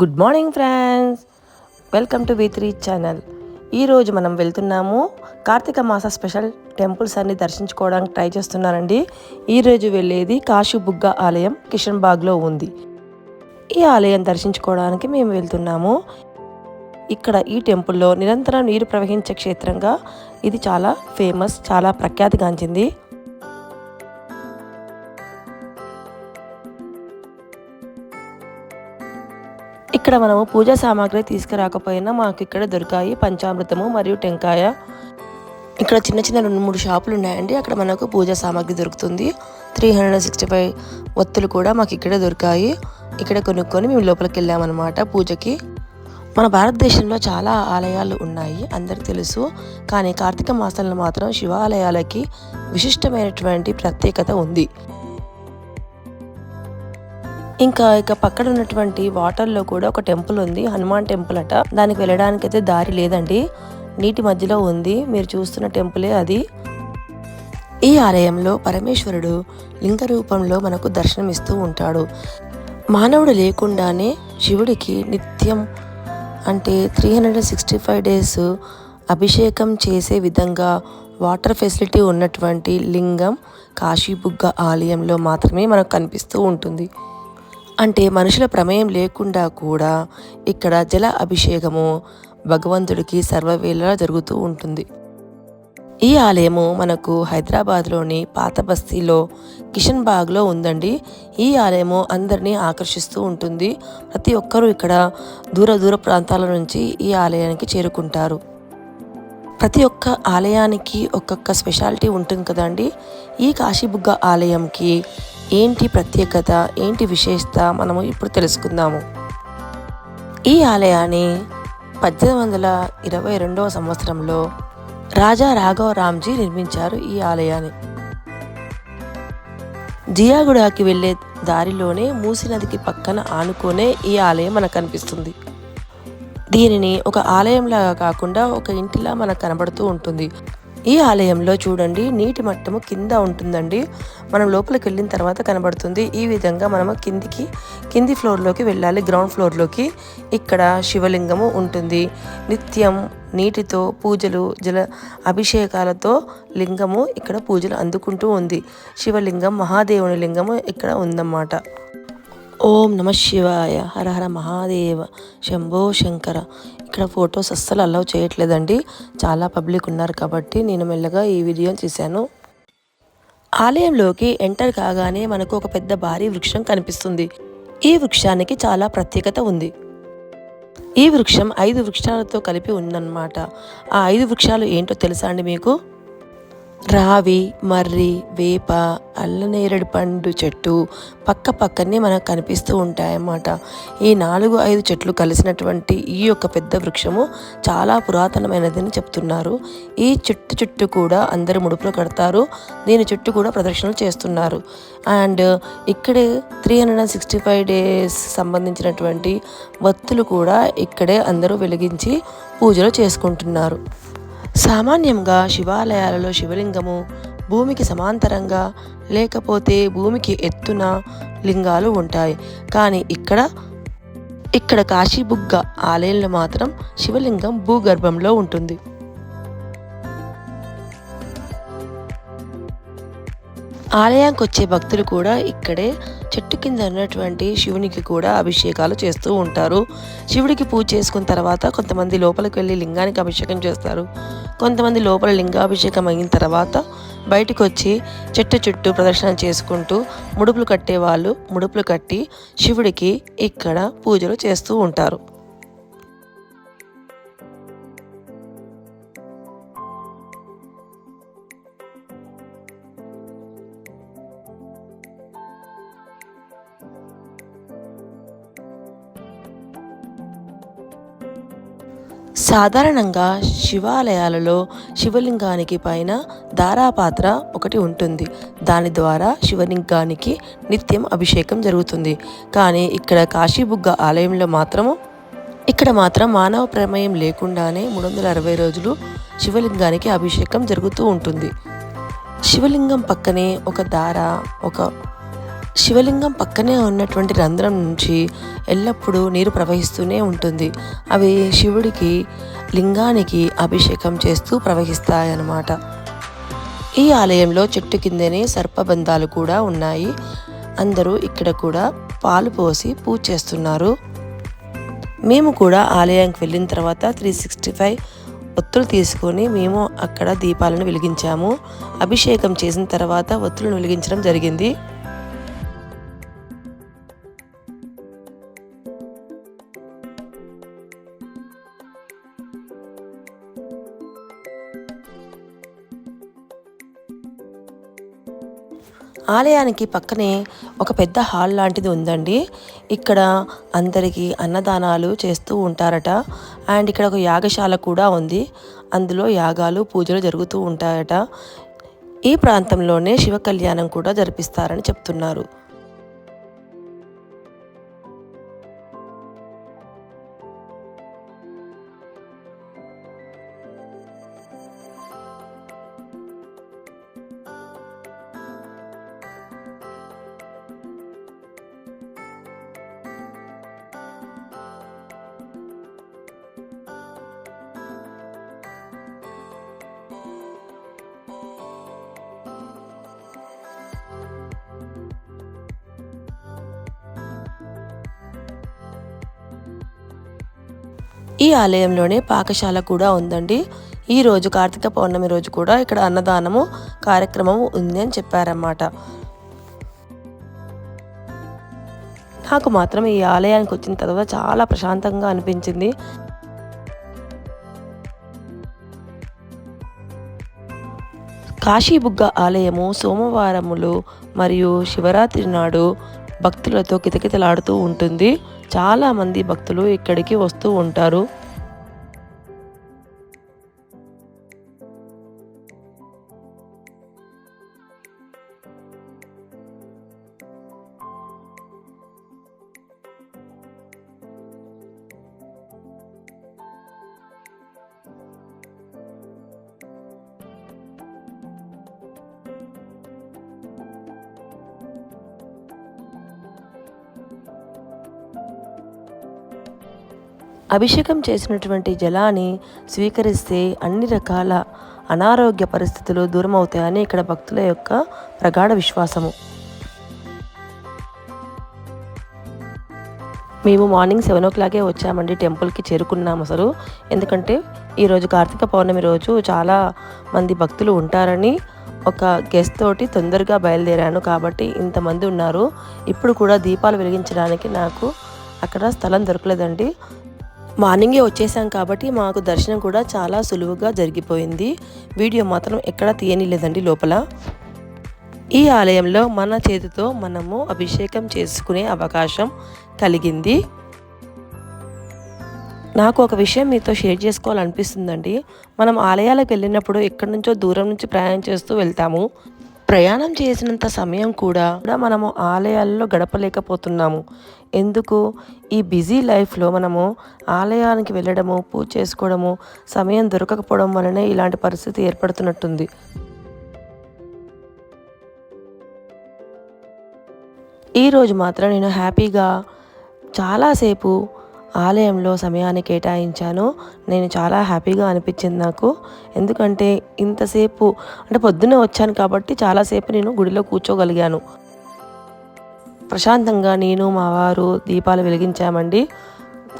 Good morning friends. Welcome to V three channel. ఈరోజు మనం వెళ్తున్నాము. కార్తీక మాస స్పెషల్ టెంపుల్స్ అన్ని దర్శించుకోవడానికి ట్రై చేస్తున్నానండి. ఈరోజు వెళ్ళేది కాశీ బుగ్గ ఆలయం కిషన్ బాగ్లో ఉంది. ఈ ఆలయం దర్శించుకోవడానికి మేము వెళ్తున్నాము. ఇక్కడ ఈ టెంపుల్లో నిరంతరం నీరు ప్రవహించే క్షేత్రంగా ఇది చాలా ఫేమస్ చాలా ప్రఖ్యాతిగాంచింది ఇక్కడ మనము పూజా సామాగ్రి తీసుకురాకపోయినా మాకు ఇక్కడ దొరికాయి పంచామృతము మరియు టెంకాయ. ఇక్కడ చిన్న చిన్న రెండు మూడు షాపులు ఉన్నాయండి. అక్కడ మనకు పూజా సామాగ్రి దొరుకుతుంది. త్రీ హండ్రెడ్ సిక్స్టీ ఫైవ్ ఒత్తులు కూడా మాకు ఇక్కడే దొరికాయి. ఇక్కడ కొనుక్కొని మేము లోపలికి వెళ్ళామన్నమాట పూజకి. మన భారతదేశంలో చాలా ఆలయాలు ఉన్నాయి అందరికి తెలుసు. కానీ కార్తీక మాసంలో మాత్రం శివాలయాలకి విశిష్టమైనటువంటి ప్రత్యేకత ఉంది. ఇంకా ఇక పక్కన ఉన్నటువంటి వాటర్లో కూడా ఒక టెంపుల్ ఉంది హనుమాన్ టెంపుల్ అట. దానికి వెళ్ళడానికి అయితే దారి లేదండి. నీటి మధ్యలో ఉంది. మీరు చూస్తున్న టెంపులే అది. ఈ ఆలయంలో పరమేశ్వరుడు లింగ రూపంలో మనకు దర్శనమిస్తూ ఉంటాడు. మానవుడు లేకుండానే శివుడికి నిత్యం అంటే three hundred sixty five days అభిషేకం చేసే విధంగా వాటర్ ఫెసిలిటీ ఉన్నటువంటి లింగం కాశీబుగ్గ ఆలయంలో మాత్రమే మనకు కనిపిస్తూ ఉంటుంది. అంటే మనుషుల ప్రమేయం లేకుండా కూడా ఇక్కడ జల అభిషేకము భగవంతుడికి సర్వవేళలా జరుగుతూ ఉంటుంది. ఈ ఆలయము మనకు హైదరాబాద్లోని పాత బస్తీలో కిషన్ బాగ్లో ఉందండి. ఈ ఆలయము అందరినీ ఆకర్షిస్తూ ఉంటుంది. ప్రతి ఒక్కరూ ఇక్కడ దూర దూర ప్రాంతాల నుంచి ఈ ఆలయానికి చేరుకుంటారు. ప్రతి ఒక్క ఆలయానికి ఒక్కొక్క స్పెషాలిటీ ఉంటుంది కదండి. ఈ కాశీబుగ్గ ఆలయంకి ఏంటి ప్రత్యేకత ఏంటి విశేషత మనము ఇప్పుడు తెలుసుకుందాము. ఈ ఆలయాన్ని పద్దెనిమిది వందల ఇరవై రెండవ సంవత్సరంలో రాజా రాఘవ రామ్జీ నిర్మించారు ఈ ఆలయాన్ని. జియాగూడకి వెళ్ళే దారిలోనే మూసి నదికి పక్కన ఆనుకునే ఈ ఆలయం మనకు కనిపిస్తుంది. దీనిని ఒక ఆలయంలాగా కాకుండా ఒక ఇంటిలా మనకు కనబడుతూ ఉంటుంది. ఈ ఆలయంలో చూడండి నీటి మట్టము కింద ఉంటుందండి. మనం లోపలికి వెళ్ళిన తర్వాత కనబడుతుంది. ఈ విధంగా మనము కిందికి కింది ఫ్లోర్లోకి వెళ్ళాలి. గ్రౌండ్ ఫ్లోర్లోకి ఇక్కడ శివలింగము ఉంటుంది. నిత్యం నీటితో పూజలు జల అభిషేకాలతో లింగము ఇక్కడ పూజలు అందుకుంటూ ఉంది. శివలింగం మహాదేవుని లింగము ఇక్కడ ఉందన్నమాట. ఓం నమ శివాయ. హర హర మహాదేవ. శంభో శంకర. ఇక్కడ ఫొటోస్ అస్సలు అలౌ చేయట్లేదండి. చాలా పబ్లిక్ ఉన్నారు కాబట్టి నేను మెల్లగా ఈ వీడియో తీశాను. ఆలయంలోకి ఎంటర్ కాగానే మనకు ఒక పెద్ద భారీ వృక్షం కనిపిస్తుంది. ఈ వృక్షానికి చాలా ప్రత్యేకత ఉంది. ఈ వృక్షం ఐదు వృక్షాలతో కలిపి ఉందన్నమాట. ఆ ఐదు వృక్షాలు ఏంటో తెలుసా అండి మీకు? రావి మర్రి వేప అల్లనేరేడు పండు చెట్టు పక్క పక్కనే మనకు కనిపిస్తూ ఉంటాయన్నమాట. ఈ నాలుగు ఐదు చెట్లు కలిసినటువంటి ఈ యొక్క పెద్ద వృక్షము చాలా పురాతనమైనదని చెప్తున్నారు. ఈ చెట్టు చుట్టూ కూడా అందరు ముడుపులు కడతారు. దీని చుట్టూ కూడా ప్రదర్శనలు చేస్తున్నారు. అండ్ ఇక్కడే three hundred and sixty five days సంబంధించినటువంటి వత్తులు కూడా ఇక్కడే అందరూ వెలిగించి పూజలు చేసుకుంటున్నారు. సామాన్యంగా శివాలయాలలో శివలింగము భూమికి సమాంతరంగా లేకపోతే భూమికి ఎత్తున లింగాలు ఉంటాయి. కానీ ఇక్కడ ఇక్కడ కాశీబుగ్గ ఆలయంలో మాత్రం శివలింగం భూగర్భంలో ఉంటుంది. ఆలయానికి వచ్చే భక్తులు కూడా ఇక్కడే చెట్టు కింద ఉన్నటువంటి శివునికి కూడా అభిషేకాలు చేస్తూ ఉంటారు. శివుడికి పూజ చేసుకున్న తర్వాత కొంతమంది లోపలికి వెళ్ళి లింగానికి అభిషేకం చేస్తారు. కొంతమంది లోపల లింగాభిషేకం అయిన తర్వాత బయటకు వచ్చి చెట్టు చుట్టూ ప్రదర్శన చేసుకుంటూ ముడుపులు కట్టేవాళ్ళు ముడుపులు కట్టి శివుడికి ఇక్కడ పూజలు చేస్తూ ఉంటారు. సాధారణంగా శివాలయాలలో శివలింగానికి పైన దారాపాత్ర ఒకటి ఉంటుంది. దాని ద్వారా శివలింగానికి నిత్యం అభిషేకం జరుగుతుంది. కానీ ఇక్కడ కాశీబుగ్గ ఆలయంలో మాత్రము ఇక్కడ మాత్రం మానవ ప్రమేయం లేకుండానే మూడు వందల అరవై రోజులు శివలింగానికి అభిషేకం జరుగుతూ ఉంటుంది. శివలింగం పక్కనే ఒక దార ఒక శివలింగం పక్కనే ఉన్నటువంటి రంధ్రం నుంచి ఎల్లప్పుడూ నీరు ప్రవహిస్తూనే ఉంటుంది. అవి శివుడికి లింగానికి అభిషేకం చేస్తూ ప్రవహిస్తాయన్నమాట. ఈ ఆలయంలో చెట్టు కిందనే సర్పబంధాలు కూడా ఉన్నాయి. అందరూ ఇక్కడ కూడా పాలు పోసి పూజ చేస్తున్నారు. మేము కూడా ఆలయానికి వెళ్ళిన తర్వాత త్రీ సిక్స్టీ ఫైవ్ ఒత్తులు తీసుకొని మేము అక్కడ దీపాలను వెలిగించాము. అభిషేకం చేసిన తర్వాత ఒత్తులను వెలిగించడం జరిగింది. ఆలయానికి పక్కనే ఒక పెద్ద హాల్ లాంటిది ఉందండి. ఇక్కడ అందరికీ అన్నదానాలు చేస్తూ ఉంటారట. అండ్ ఇక్కడ ఒక యాగశాల కూడా ఉంది. అందులో యాగాలు పూజలు జరుగుతూ ఉంటాయట. ఈ ప్రాంతంలోనే శివ కళ్యాణం కూడా జరిపిస్తారని చెప్తున్నారు. ఈ ఆలయంలోనే పాకశాల కూడా ఉందండి. ఈ రోజు కార్తీక పౌర్ణమి రోజు కూడా ఇక్కడ అన్నదానము కార్యక్రమం ఉంది అని చెప్పారన్నమాట. నాకు మాత్రం ఈ ఆలయానికి వచ్చిన తర్వాత చాలా ప్రశాంతంగా అనిపించింది. కాశీబుగ్గ ఆలయము సోమవారములు మరియు శివరాత్రి నాడు భక్తులతో కితకితలాడుతూ ఉంటుంది. చాలామంది భక్తులు ఇక్కడికి వస్తూ ఉంటారు. అభిషేకం చేసినటువంటి జలాన్ని స్వీకరిస్తే అన్ని రకాల అనారోగ్య పరిస్థితులు దూరం అవుతాయని ఇక్కడ భక్తుల యొక్క ప్రగాఢ విశ్వాసము. మేము మార్నింగ్ సెవెన్ ఓ క్లాకే వచ్చామండి టెంపుల్కి చేరుకున్నాం అసలు. ఎందుకంటే ఈరోజు కార్తీక పౌర్ణమి రోజు చాలా మంది భక్తులు ఉంటారని ఒక గెస్ట్ తోటి తొందరగా బయలుదేరాను కాబట్టి ఇంతమంది ఉన్నారు. ఇప్పుడు కూడా దీపాలు వెలిగించడానికి నాకు అక్కడ స్థలం దొరకలేదండి. మార్నింగే వచ్చేసాం కాబట్టి మాకు దర్శనం కూడా చాలా సులువుగా జరిగిపోయింది. వీడియో మాత్రం ఎక్కడ తీయనిలేదండి లోపల. ఈ ఆలయంలో మన చేతితో మనము అభిషేకం చేసుకునే అవకాశం కలిగింది. నాకు ఒక విషయం మీతో షేర్ చేసుకోవాలనిపిస్తుందండి. మనం ఆలయాలకు వెళ్ళినప్పుడు ఎక్కడి నుంచో దూరం నుంచి ప్రయాణం చేస్తూ వెళ్తాము. ప్రయాణం చేసినంత సమయం కూడా మనము ఆలయాల్లో గడపలేకపోతున్నాము. ఎందుకు? ఈ బిజీ లైఫ్లో మనము ఆలయానికి వెళ్ళడము పూజ చేసుకోవడము సమయం దొరకకపోవడం వలనే ఇలాంటి పరిస్థితి ఏర్పడుతున్నట్టుంది. ఈరోజు మాత్రం నేను హ్యాపీగా చాలాసేపు ఆలయంలో సమయాన్ని కేటాయించాను. నేను చాలా హ్యాపీగా అనిపించింది నాకు. ఎందుకంటే ఇంతసేపు అంటే పొద్దున్నే వచ్చాను కాబట్టి చాలాసేపు నేను గుడిలో కూర్చోగలిగాను. ప్రశాంతంగా నేను మా వారు దీపాలు వెలిగించామండి.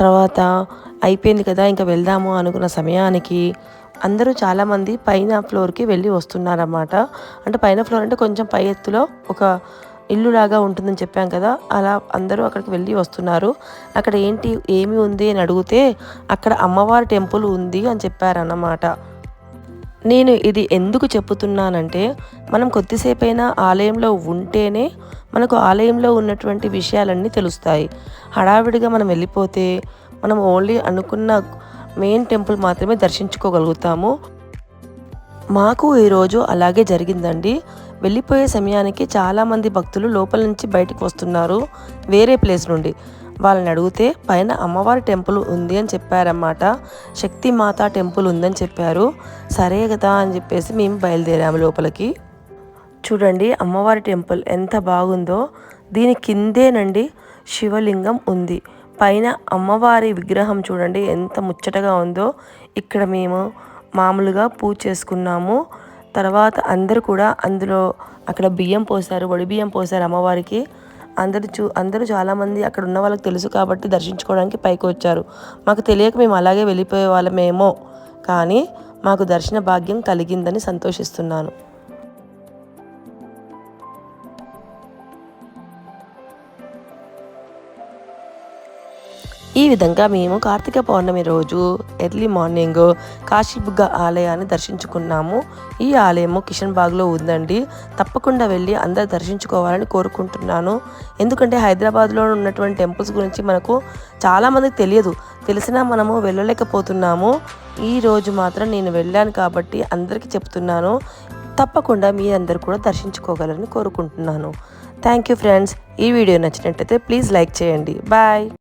తర్వాత అయిపోయింది కదా ఇంకా వెళ్దాము అనుకున్న సమయానికి అందరూ చాలామంది పైన ఫ్లోర్కి వెళ్ళి వస్తున్నారన్నమాట. అంటే పైన ఫ్లోర్ అంటే కొంచెం పై ఎత్తులో ఒక ఇల్లులాగా ఉంటుందని చెప్పాం కదా అలా అందరూ అక్కడికి వెళ్ళి వస్తున్నారు. అక్కడ ఏంటి ఏమి ఉంది అని అడిగితే అక్కడ అమ్మవారి టెంపుల్ ఉంది అని చెప్పారన్నమాట. నేను ఇది ఎందుకు చెప్పుతున్నానంటే మనం కొద్దిసేపైనా ఆలయంలో ఉంటేనే మనకు ఆలయంలో ఉన్నటువంటి విషయాలన్నీ తెలుస్తాయి. హడావిడిగా మనం వెళ్ళిపోతే మనం ఓన్లీ అనుకున్న మెయిన్ టెంపుల్ మాత్రమే దర్శించుకోగలుగుతాము. మాకు ఈరోజు అలాగే జరిగిందండి. వెళ్ళిపోయే సమయానికి చాలామంది భక్తులు లోపల నుంచి బయటకు వస్తున్నారు. వేరే ప్లేస్ నుండి. వాళ్ళని అడిగితే పైన అమ్మవారి టెంపుల్ ఉంది అని చెప్పారన్నమాట. శక్తిమాత టెంపుల్ ఉందని చెప్పారు. సరే కదా అని చెప్పేసి మేము బయలుదేరాము లోపలికి. చూడండి అమ్మవారి టెంపుల్ ఎంత బాగుందో. దీని కిందేనండి శివలింగం ఉంది. పైన అమ్మవారి విగ్రహం చూడండి ఎంత ముచ్చటగా ఉందో. ఇక్కడ మేము మామూలుగా పూజ చేసుకున్నాము. తర్వాత అందరూ కూడా అందులో అక్కడ బియ్యం పోసారు వడి బియ్యం పోసారు అమ్మవారికి. అందరు చూ అందరూ చాలామంది అక్కడ ఉన్న వాళ్ళకి తెలుసు కాబట్టి దర్శించుకోవడానికి పైకి వచ్చారు. మాకు తెలియక మేము అలాగే వెళ్ళిపోయే వాళ్ళమేమో కానీ మాకు దర్శన భాగ్యం కలిగిందని సంతోషిస్తున్నాను. ఈ విధంగా మేము కార్తీక పౌర్ణమి రోజు ఎర్లీ మార్నింగ్ కాశీబుగ్గ ఆలయాన్ని దర్శించుకున్నాము. ఈ ఆలయము కిషన్ బాగ్లో ఉందండి. తప్పకుండా వెళ్ళి అందరు దర్శించుకోవాలని కోరుకుంటున్నాను. ఎందుకంటే హైదరాబాద్లో ఉన్నటువంటి టెంపుల్స్ గురించి మనకు చాలామందికి తెలియదు. తెలిసినా మనము వెళ్ళలేకపోతున్నాము. ఈ రోజు మాత్రం నేను వెళ్ళాను కాబట్టి అందరికీ చెప్తున్నాను. తప్పకుండా మీ అందరు కూడా దర్శించుకోగలరని కోరుకుంటున్నాను. థ్యాంక్ యూ ఫ్రెండ్స్ ఈ వీడియో నచ్చినట్టయితే ప్లీజ్ లైక్ చేయండి. బాయ్